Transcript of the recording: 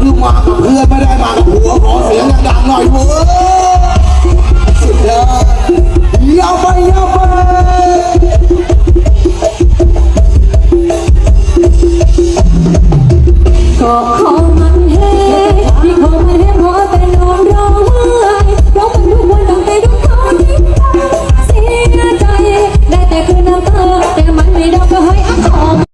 คือมาเพื่อไม่ได้มาหัวขอเสียงดังๆหน่อยเว้ยยอดาวไปยาวไปก็ขอมันเฮ้ที่ขอมันเฮ้เพรเป็นนอนร้องไห้ร้องไปทุกวันร้องไปทุกครั้งที่เสียใจ ได้แต่คืนน้ำตาแต่มันไม่ร้องก็ให้อ้างอ